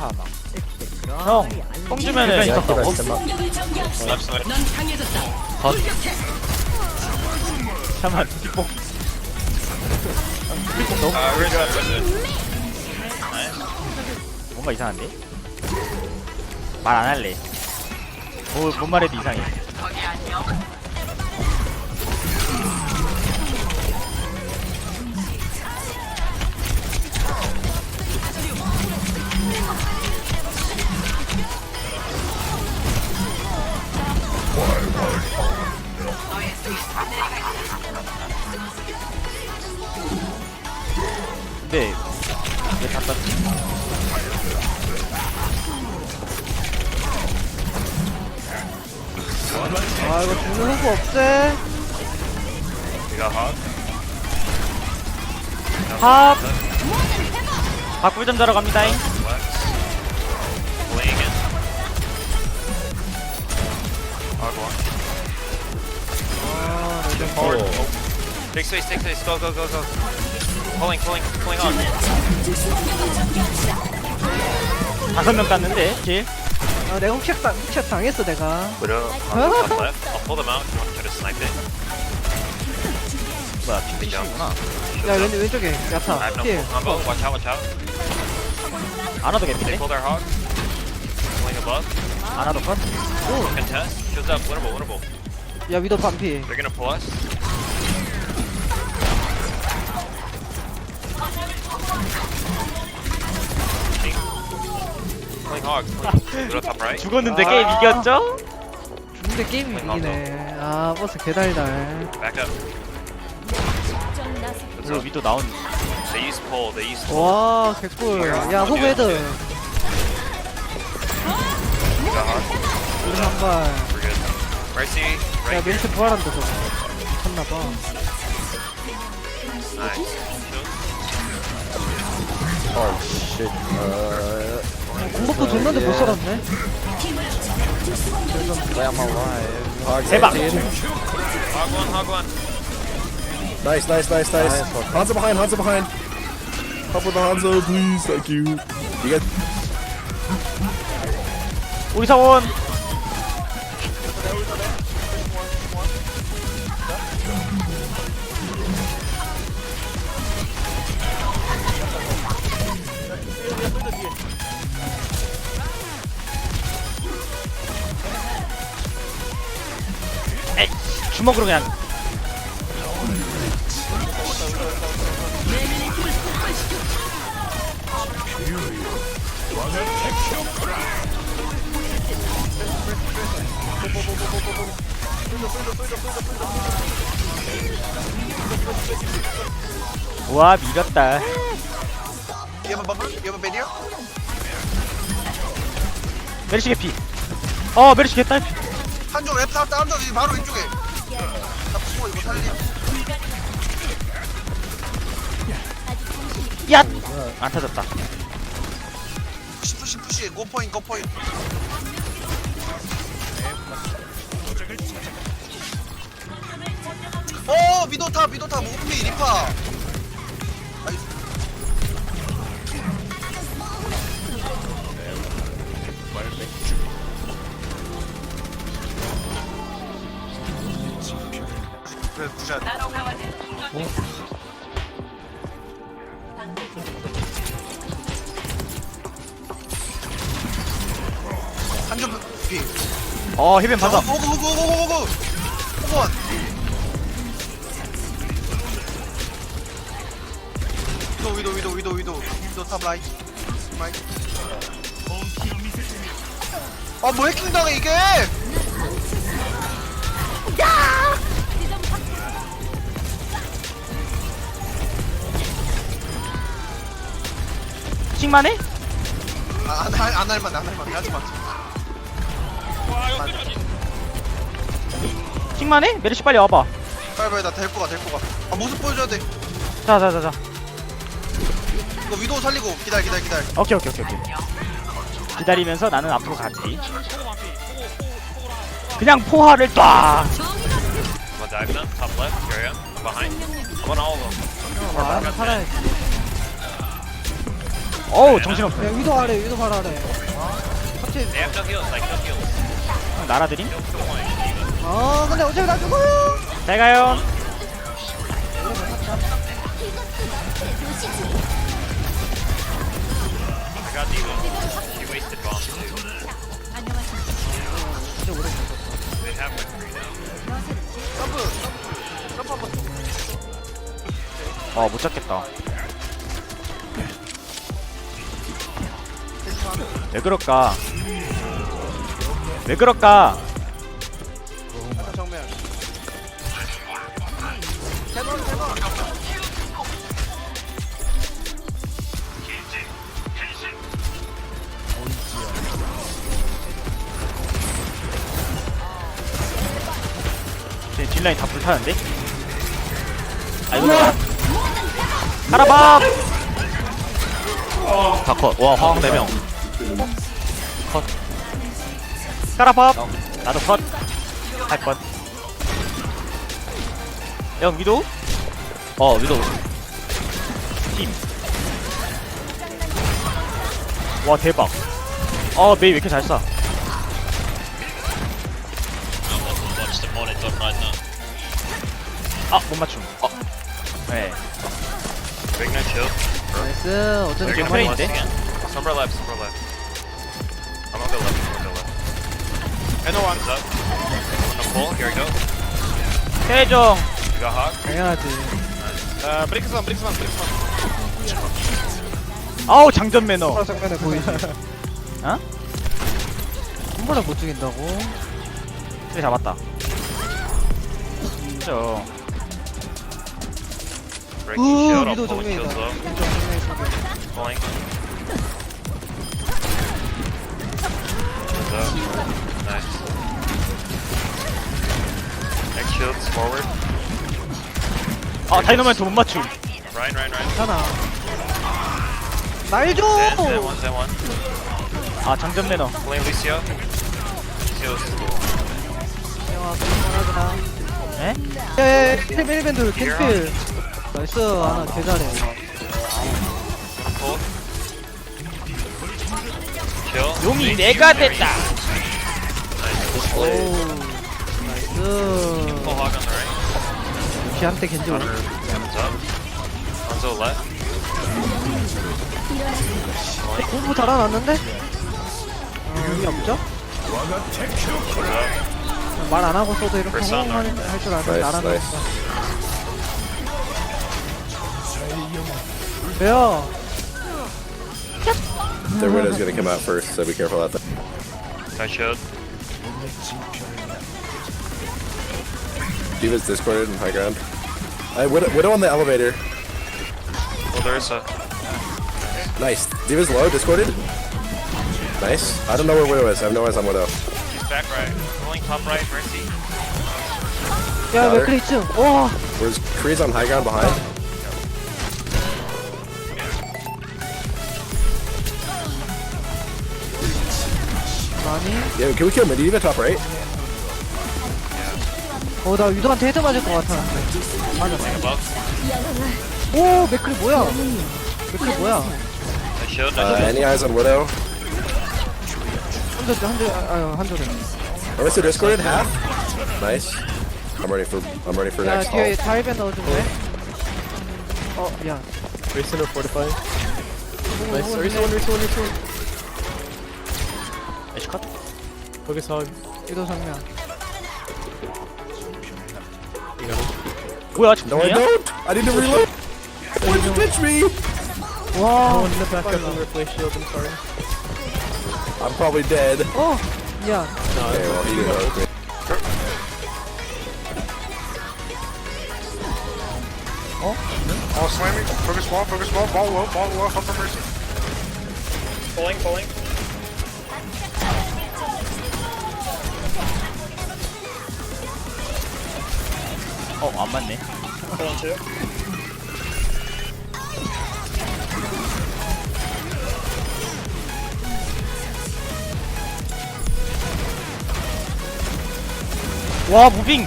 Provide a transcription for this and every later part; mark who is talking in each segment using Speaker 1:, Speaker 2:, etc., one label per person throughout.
Speaker 1: 사망.
Speaker 2: 아,
Speaker 1: 형, 뽕 주면은
Speaker 3: 야. 기다,
Speaker 1: 어?
Speaker 4: nice.
Speaker 1: 덧. 잠깐만, 뒷뽕. 뒷뽕 너무
Speaker 4: it.
Speaker 1: 뭔가 이상한데? 말 안 할래. 뭐, 뭔 말해도 이상해. 근데 왜 갖다
Speaker 2: 아 이거 죽는
Speaker 4: hog.
Speaker 1: 팝! 박불 좀 자러 갑니다잉.
Speaker 4: One.
Speaker 2: 아 레전
Speaker 4: Forward. Oh. Take space, take space. Go, go, go, go. Pulling, pulling, pulling on.
Speaker 1: 다섯 명 땄는데, 킬.
Speaker 2: 아 내가 훅샷 당, 훅샷 당했어 내가
Speaker 4: up on the top left. I'll pull them out if you want to try to snipe it.
Speaker 1: 뭐야, 핑크 시구나.
Speaker 2: 야 왼, 왼쪽에
Speaker 4: I
Speaker 2: 야타
Speaker 4: have no
Speaker 2: 필
Speaker 4: full combo. Watch out, watch out.
Speaker 1: 아나도
Speaker 4: They
Speaker 1: 개피네.
Speaker 4: pulled our hog. Pulling above.
Speaker 1: 아나도 컷.
Speaker 4: Contest. Shields up. Winnable, winnable.
Speaker 2: 야 위도 반피
Speaker 4: They're gonna pull us. Hog. Top right.
Speaker 1: 죽었는데
Speaker 2: 아.
Speaker 1: 게임 이겼죠?
Speaker 2: 죽는데 게임이 이기네 아 버스 개달달
Speaker 4: Back up.
Speaker 1: 물론 어, 위도 나온.
Speaker 4: They use pull. They use pull.
Speaker 2: 와 개꿀 야 호그 헤드
Speaker 4: We got hog.
Speaker 2: 우리 한발
Speaker 4: We're good. Right C.
Speaker 2: 야. 멘트 부활한다 저거 미쳤나봐
Speaker 4: Nice. Shield.
Speaker 3: 어, 쉣. 어,
Speaker 2: 공복도 줬는데 못 살았네
Speaker 4: one. Hog one.
Speaker 3: Nice, nice, nice, nice. Hanzo behind, Hanzo behind. Help with the Hanzo, please. Thank you. You guys.
Speaker 1: 우리 사원! 주먹으로 그냥. 와 밀었다? 메리시 개피. 어 메리시 개딸피
Speaker 5: 한쪽 랩 다운 다운 다운 바로 왼쪽에. 나 부모 이거 살리.
Speaker 1: 야! 안 터졌다
Speaker 5: 푸시 푸시 푸시. 고 포인 고 포인. 오 미도타 미도타 무피 리파. 한점 피.
Speaker 1: 어 힐벤 반사
Speaker 5: 오고 오고 오고 오고 오고. 오원. 위도 위도 위도 위도 위도 위도 탑 라이트. 라이트. 아뭐 해킹 당해 이게?
Speaker 1: 킹만해?
Speaker 5: 아안안 할만 안 할만 하지 마.
Speaker 1: 킹만 해? 메리시 빨리 와봐
Speaker 5: 빨리 빨리 나 데리고 가 데리고 가. 아 모습 보여줘야 돼.
Speaker 1: 자자자자
Speaker 5: 이거 위도 살리고 기다려 기다려 기다려.
Speaker 1: 오케이 오케이 오케이 오케이 기다리면서 나는 앞으로 가지 그냥 포화를 딱
Speaker 4: One dive them. Top left. Carry up. I'm behind. I'm on all of them.
Speaker 2: 와 살아야지
Speaker 1: 어우 정신없어
Speaker 2: 야 위도 아래 위도 발 아래 갑자기
Speaker 4: They have no heals, like no heals.
Speaker 1: 날아드림
Speaker 2: 아 근데 어차피 나 죽어요
Speaker 1: 잘 가요
Speaker 4: I got D.Va. She wasted bomb. They have like three now.
Speaker 5: 점프 점프 한번
Speaker 1: 어못 잡겠다 왜 그럴까 왜 그럴까?
Speaker 5: 정면
Speaker 1: 제 뒷라인 다 불타는데? 아이고 카라밥 다컷. 와 화학 4명. 컷 카라밥 나도 컷할컷 형 위도? 어 위도 팀와 대박 어 메이 왜 이렇게 잘 쏴?
Speaker 4: Watch the monitor right now.
Speaker 1: 아, 못 맞춤. 어. 네.
Speaker 2: 나이스 어쩐지 정말
Speaker 4: play
Speaker 1: it.
Speaker 4: No one's up. I'm gonna pull, here we go.
Speaker 1: 최종.
Speaker 4: We got Hawk.
Speaker 2: 당연하지
Speaker 4: Uh, one, Brix one, Brix one.
Speaker 1: 아우, 장전 매너.
Speaker 2: 바로 정면에 보이지
Speaker 1: 어?
Speaker 2: 한 번에 못 죽인다고
Speaker 1: 그래 잡았다.
Speaker 4: shield, I'm
Speaker 2: 위도
Speaker 4: pulling
Speaker 2: 정면이다
Speaker 4: low. Pulling. Shields up. Nice. Next shields forward.
Speaker 1: 아, 다이너마이트 못 맞춤.
Speaker 4: Ryan, Ryan, Ryan.
Speaker 2: 괜찮아 날 줘
Speaker 4: Zen, Zen one, Zen one.
Speaker 1: 아, 장전 매너.
Speaker 4: Pulling Lucio. Lucio's
Speaker 2: 영아 그만하구나
Speaker 1: 에?
Speaker 2: 야야야 힐 힐밴드 캔필 나이스 하나 개 잘해
Speaker 4: pull. Kill.
Speaker 1: 용이 내가 됐다.
Speaker 2: 오
Speaker 4: Pull
Speaker 2: 나이스
Speaker 4: Hawk on the right.
Speaker 2: 걔한테 겐지 올려
Speaker 4: Hands up. Hanzo left.
Speaker 2: 공부? 어, 의미 없죠?
Speaker 4: Hands up.
Speaker 2: 말 안 하고 써도 이렇게
Speaker 4: Persona.
Speaker 2: 호응하는 할줄 아는
Speaker 3: Nice,
Speaker 2: 나라는
Speaker 3: nice.
Speaker 2: 왜요?
Speaker 3: Their widow's gonna come out first, so be careful out there.
Speaker 4: I showed.
Speaker 3: Diva's discorded in high ground. I Widow, Widow on the elevator.
Speaker 4: Well, there is a.
Speaker 3: Nice. Diva's low, discorded. Nice. I don't know where Widow is. I have no eyes on Widow.
Speaker 4: She's back right. Rolling top right, Mercy.
Speaker 2: Yeah, we're too. Oh!
Speaker 3: Where's Kree's on high ground behind?
Speaker 2: 아니
Speaker 3: Yeah, can we kill Medivh top right?
Speaker 2: 어나 유도한테 헤드 맞을 것 같았는데
Speaker 4: Above.
Speaker 2: 오 맥클리 뭐야 맥클리 뭐야
Speaker 4: I showed. I
Speaker 3: Uh,
Speaker 4: showed.
Speaker 3: any eyes on widow?
Speaker 2: 한조 한조 아유 한조래
Speaker 3: Oh, it's a discorded half. Nice. I'm ready for. I'm ready for
Speaker 2: 야
Speaker 3: next.
Speaker 2: 뒤에
Speaker 3: All.
Speaker 2: 다이벤 넣어줄래? 어 미안
Speaker 3: Racing or fortify.
Speaker 2: Nice.
Speaker 3: Resold, resold, resold.
Speaker 1: 애쉬
Speaker 3: Focus on.
Speaker 2: 유도 정면
Speaker 1: 뭐야,
Speaker 3: No, I
Speaker 1: 정면이야?
Speaker 3: don't. I need to reload. Why'd you pitch me?
Speaker 2: 와
Speaker 3: back up and replace shield. I'm sorry. I'm probably dead.
Speaker 2: 어 미안
Speaker 3: Okay, well, he didn't know.
Speaker 5: 어 슬라이밍 focus wall focus wall ball low ball low help from mercy
Speaker 4: Pulling, pulling.
Speaker 1: 어, 안 맞네.
Speaker 4: Two.
Speaker 1: 와, 무빙!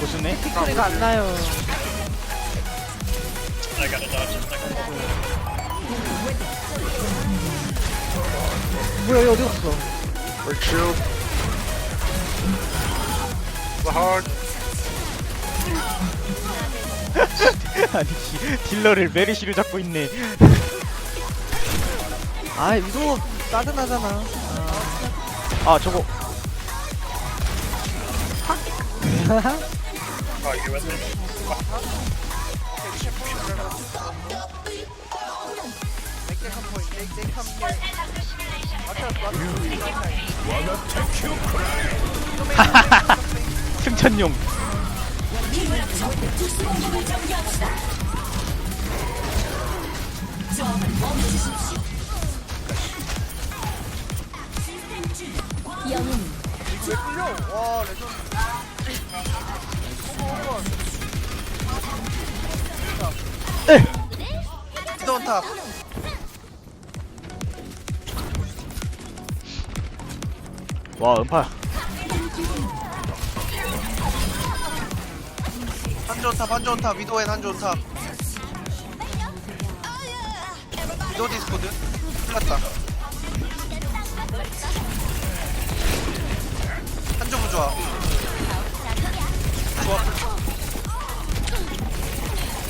Speaker 1: 고수네.
Speaker 2: 픽소리가 안 나요
Speaker 4: I dodge.
Speaker 2: 뭐야 얘 어디 갔어
Speaker 4: hard.
Speaker 1: 아니 씨, 딜러를 메르시로 잡고 있네
Speaker 2: 아 위도 짜증나잖아
Speaker 1: 아 저거
Speaker 4: Oh.
Speaker 1: 승천용?
Speaker 5: 와, 레전드. 리더 탑.
Speaker 1: 와 음파
Speaker 5: 한존 탑, 한존 탑. 위도엔 한존 탑. 위도 디스코드. 틀렸다. 한존 좋아. 좋아.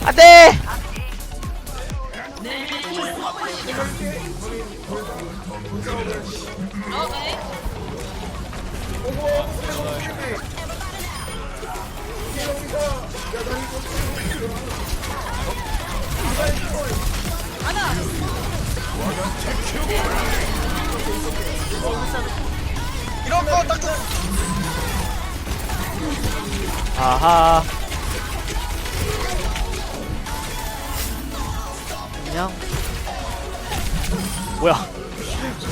Speaker 1: 안돼
Speaker 5: 이 런 거딱 줘.
Speaker 1: 아하.
Speaker 2: 그냥?
Speaker 1: 뭐야?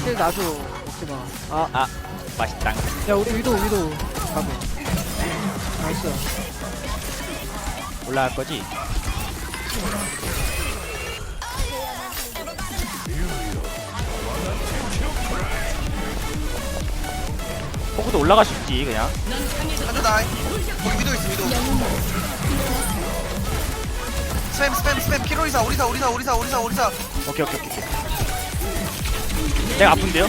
Speaker 2: 실 놔줘 먹지 마. 아
Speaker 1: 아 맛있다.
Speaker 2: 야 우리 위도 위도. 가고. 나이스
Speaker 1: 올라갈 거지 포크도 올라갈 수 있지 그냥
Speaker 5: 한존 나이. 거기 위도 있어, 위도. 스팸, 스팸, 스팸. 키로리사, 오리사, 오리사, 오리사, 오리사, 오리사.
Speaker 1: 오케이 오케이 오케이. 내가 아픈데요?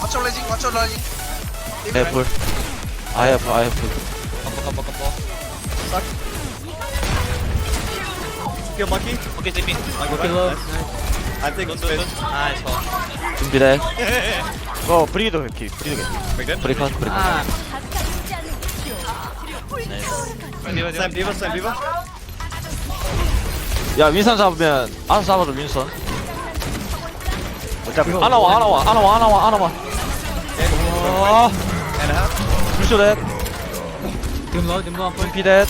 Speaker 5: 맞춰 레징, 맞춰 레징.
Speaker 6: 애플 아이애플 아이애플
Speaker 4: Okay, take me. I think it's good. Nice one.
Speaker 6: 준비돼
Speaker 1: 어 브리도 이렇게 브리도 이렇게
Speaker 4: We good?
Speaker 6: 브리컨 브리컨
Speaker 4: Sam, Diva, Sam, Diva.
Speaker 6: 야 윈선 잡으면 알아서 잡아줘 윈선.
Speaker 1: 어차피
Speaker 6: 하나 와 하나 와 하나 와 하나 와 하나 와. 아.
Speaker 4: And a half.
Speaker 6: 불쇼렛. 준비됐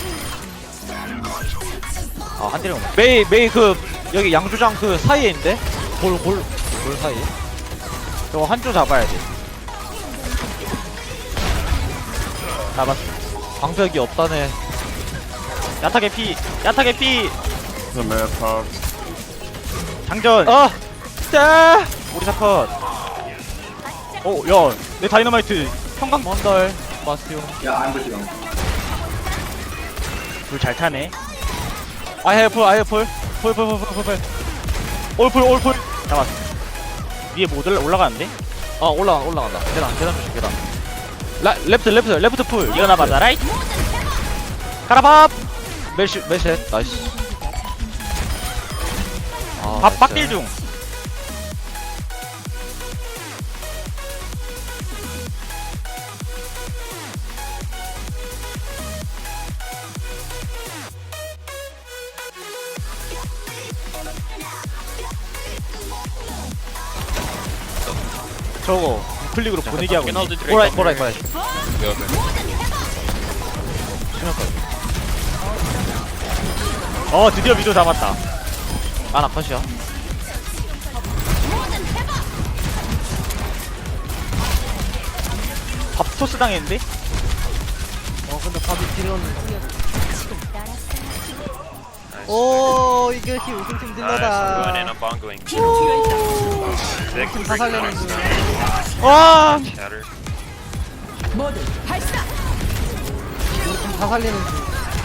Speaker 1: 아한 대령
Speaker 6: 메이 메이 그 여기 양조장 그 사이에 있는데? 골 골 골 사이
Speaker 1: 저거 한조 잡아야 돼. 잡았어
Speaker 6: 방벽이 없다네.
Speaker 1: 야타게 피 야타게 피.
Speaker 3: The mad pop.
Speaker 1: 장전.
Speaker 6: 아! 짜!
Speaker 1: 우리 사컷. 어야내 다이너마이트. 형광
Speaker 6: 먼덜 마스티오
Speaker 1: 불잘 타네.
Speaker 6: 아이애플 아이애플 폴폴폴폴폴
Speaker 1: 올풀 올풀 잡았어 위에 못 올라, 올라가는데?
Speaker 6: 아 올라가 올라간다. 계단 계단 조심 계단. 라 레프트 레프트 레프트 풀
Speaker 1: 일어나 받아라 가라밥!
Speaker 6: 멜시 멜셋. 나이스. 아,
Speaker 1: 밥
Speaker 6: 나이스.
Speaker 1: 빡딜 중 저거 클릭으로 보내기 하고 있네.
Speaker 6: 꼬라이 꼬라이 꼬라이
Speaker 1: 어 드디어 미도 잡았다
Speaker 6: 아나 컷이야
Speaker 1: 밥 토스 당했는데?
Speaker 2: 어 근데 밥이 필요없네 오 이것이 우승팀. 딜러다.
Speaker 4: Sick.
Speaker 2: 다 살려는
Speaker 1: 중와
Speaker 4: Shatter.
Speaker 2: 다 살리는 중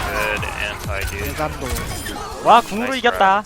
Speaker 4: Good anti, dude.
Speaker 2: 대감도
Speaker 1: 와 궁으로 이겼다